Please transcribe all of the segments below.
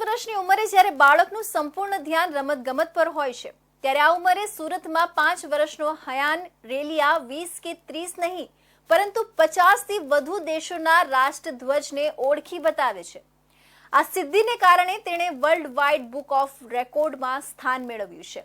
વર્ષની ઉંમરે જ્યારે બાળકનું સંપૂર્ણ ધ્યાન રમતગમત પર હોય છે, ત્યારે આ ઉંમરે સુરતમાં પાંચ વર્ષનો હયાન, રેલિયા, વીસ કે ત્રીસ નહીં, પરંતુ પચાસથી વધુ દેશોના રાષ્ટ્રધ્વજને ઓળખી બતાવે છે. આ સિદ્ધિને કારણે તેણે વર્લ્ડ વાઇડ બુક ઓફ રેકોર્ડમાં સ્થાન મેળવ્યું છે.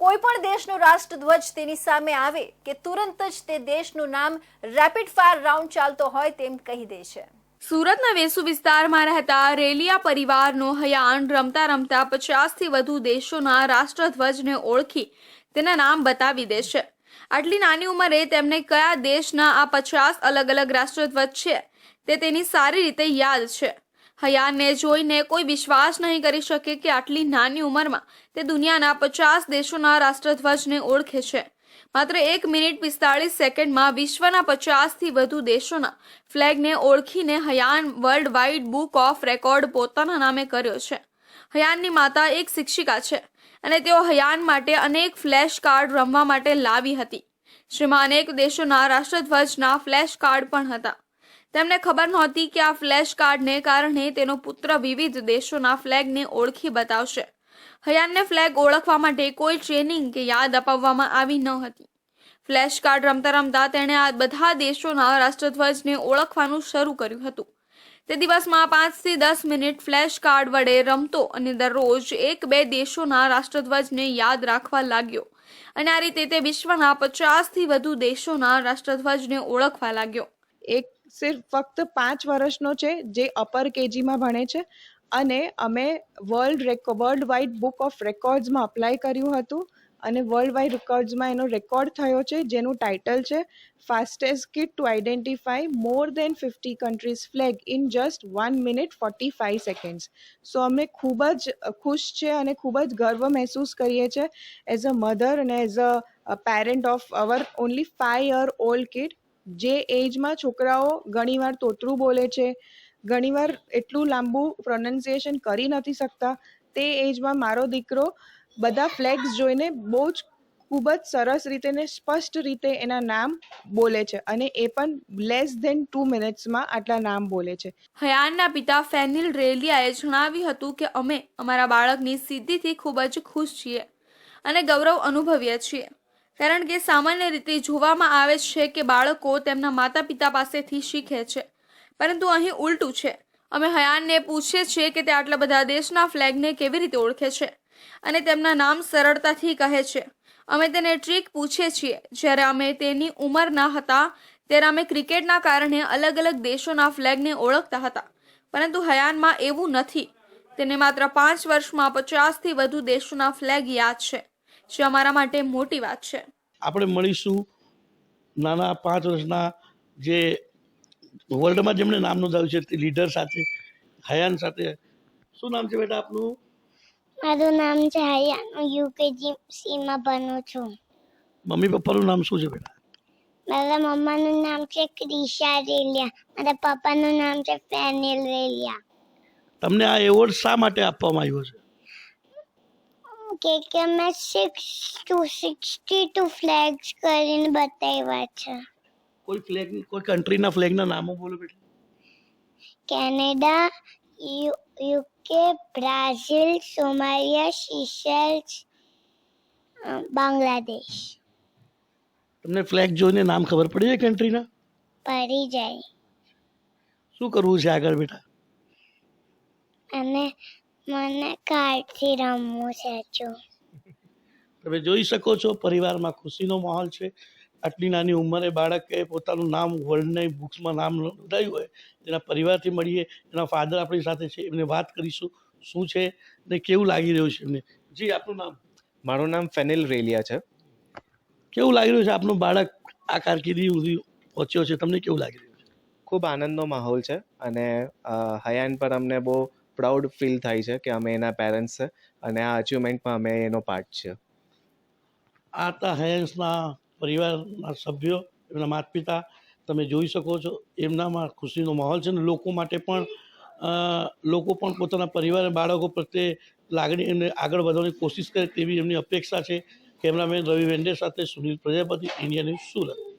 કોઈ પણ દેશનો રાષ્ટ્રધ્વજ તેની સામે આવે કે તુરંત જ તે દેશનું નામ રેપિડ ફાયર રાઉન્ડ ચાલતો હોય તેમ કહી દે છે. સુરતના વેસુ વિસ્તારમાં રહેતા રેલિયા પરિવારનો હયાન રમતા રમતા પચાસથી વધુ દેશોના રાષ્ટ્રધ્વજને ઓળખી તેના નામ બતાવી દે છે આટલી નાની ઉંમરે તેમને કયા દેશના આ પચાસ અલગ અલગ રાષ્ટ્રધ્વજ છે તે તેની સારી રીતે યાદ છે. હયાનને જોઈને કોઈ વિશ્વાસ નહીં કરી શકે કે આટલી નાની ઉંમરમાં તે દુનિયાના પચાસ દેશોના રાષ્ટ્રધ્વજને ઓળખે છે. માત્ર એક મિનિટ પિસ્તાળીસ સેકન્ડમાં વિશ્વના પચાસથી વધુ દેશોના ફ્લેગને ઓળખીને Hayan world wide book of record પોતાના નામે કર્યો છે. હયાનની માતા એક શિક્ષિકા છે અને તેઓ હયાન માટે અનેક ફ્લેશ કાર્ડ રમવા માટે લાવી હતી. જેમાં અનેક દેશોના રાષ્ટ્રધ્વજના ફ્લેશ કાર્ડ પણ હતા. તેમને ખબર નહોતી કે આ ફ્લેશ કાર્ડને કારણે તેનો પુત્ર વિવિધ દેશોના ફ્લેગને ઓળખી બતાવશે. હયાનને ફ્લેગ ઓળખવા માટે કોઈ ટ્રેનિંગ કે યાદ અપાવવામાં આવી ન હતી. ફ્લેશ કાર્ડ રમતા રમતા તેણે આ બધા દેશોના રાષ્ટ્રધ્વજને ઓળખવાનું શરૂ કર્યું હતું. તે દિવસમાં પાંચથી દસ મિનિટ ફ્લેશ કાર્ડ વડે રમતો અને દરરોજ એક બે દેશોના રાષ્ટ્રધ્વજને યાદ રાખવા લાગ્યો. અને આ રીતે તે વિશ્વના પચાસથી વધુ દેશોના રાષ્ટ્રધ્વજને ઓળખવા લાગ્યો. એક, સિર્ફ ફક્ત પાંચ વર્ષનો છે, જે અપર કેજીમાં ભણે છે. અને અમે વર્લ્ડ રેકો વર્લ્ડ વાઇડ બુક ઓફ રેકોર્ડ્સમાં અપ્લાય કર્યું હતું અને વર્લ્ડ વાઇડ રેકોર્ડ્સમાં એનો રેકોર્ડ થયો છે, જેનું ટાઇટલ છે fastest kid to identify more than fifty countries flag in just one minute forty five seconds so અમે ખૂબ જ ખુશ છે અને ખૂબ જ ગર્વ મહેસૂસ કરીએ છીએ એઝ અ મધર અને as a parent of our only five year old kid જે એજમાં છોકરાઓ ઘણીવાર તોતરું બોલે છે ઘણીવાર એટલું લાંબુ પ્રોનાઉન્સિએશન કરી નથી શકતા. તે એજમાં મારો દીકરો બધા ફ્લેગ્સ જોઈને બહુ જ ખૂબ જ સરસ રીતે ને સ્પષ્ટ રીતે એના નામ બોલે છે અને એ પણ લેસ ધેન ટુ મિનિટ્સમાં આટલા નામ બોલે છે. હયાનના પિતા ફેનિલ રેલિયાએ જણાવ્યું હતું કે અમે અમારા બાળકની સિદ્ધિથી ખૂબ જ ખુશ છીએ અને ગૌરવ અનુભવીએ છીએ. કારણ કે સામાન્ય રીતે જોવામાં આવે છે કે બાળકો તેમના માતા પિતા પાસેથી શીખે છે. પરંતુ અહીં ઉલટું છે. અમે હયાનને પૂછીએ છીએ કે તે આટલા બધા દેશના ફ્લેગને કેવી રીતે ઓળખે છે અને તેમના નામ સરળતાથી કહે છે. અમે તેને ટ્રીક પૂછીએ છીએ. જ્યારે અમે તેની ઉંમરના હતા, ત્યારે અમે ક્રિકેટના કારણે અલગ અલગ દેશોના ફ્લેગને ઓળખતા હતા. પરંતુ હયાનમાં એવું નથી. તેને માત્ર પાંચ વર્ષમાં પચાસથી વધુ દેશોના ફ્લેગ યાદ છે, જે અમારા માટે મોટી વાત છે. આપણે મળીશું નાના પાંચ વર્ષના જે વર્લ્ડમાં જેમણે નામ નોંધાવ્યું છે તે લીડર સાથે હયાન સાથે. શું નામ છે બેટા આપનું? મારું નામ છે હયાન હું યુકેજી સીમાં ભણું છું. મમ્મી પપ્પાનું નામ શું છે બેટા? મારા મમ્માનું નામ છે ક્રિશા રેલિયા. મારા પપ્પાનું નામ છે ફેનિલ રેલિયા. તમને આ એવોર્ડ શા માટે આપવામાં આવ્યો છે? કે કે મેં six two sixty two flags કરીને બતાવ્યા છે. કોઈ ફ્લેગ કોઈ કન્ટ્રીના ફ્લેગના નામો બોલો બેટા. Canada UK Brazil Somalia Seychelles Bangladesh. તમને ફ્લેગ જોઈને નામ ખબર પડી જાય કન્ટ્રીના પડી જાય. શું કરવું છે આગળ બેટા? અને મને કાર્ડથી રમવું છે જો. તમે જોઈ શકો છો પરિવારમાં ખુશીનો માહોલ છે. આટલી નાની ઉંમરે બાળકે પોતાનું નામ વર્લ્ડની બુક્સમાં નામ નોંધાયું હોય એના પરિવારથી મળીએ એના ફાધર આપણી સાથે છે એમને વાત કરીશું શું છે ને કેવું લાગી રહ્યું છે એમને? જી આપનું નામ? મારું નામ ફેનિલ રેલિયા છે. કેવું લાગી રહ્યું છે આપનું બાળક આ કારકિર્દી સુધી પહોંચ્યો છે? તમને કેવું લાગી રહ્યું છે? ખૂબ આનંદનો માહોલ છે અને હયાન પર અમને બહુ પ્રાઉડ ફીલ થાય છે કે અમે એના પેરેન્ટ્સ છે અને આ અચીવમેન્ટમાં અમે એનો પાર્ટ છે આ હતા હયન્સના પરિવારના સભ્યો, એમના માતા પિતા તમે જોઈ શકો છો, એમનામાં ખુશીનો માહોલ છે ને લોકો માટે પણ લોકો પણ પોતાના પરિવાર અને બાળકો પ્રત્યે લાગણી એમને આગળ વધવાની કોશિશ કરે તેવી એમની અપેક્ષા છે. કેમેરામેન રવિ વેન્ડે સાથે સુનિલ પ્રજાપતિ, ઇન્ડિયા ન્યૂઝ સુરત.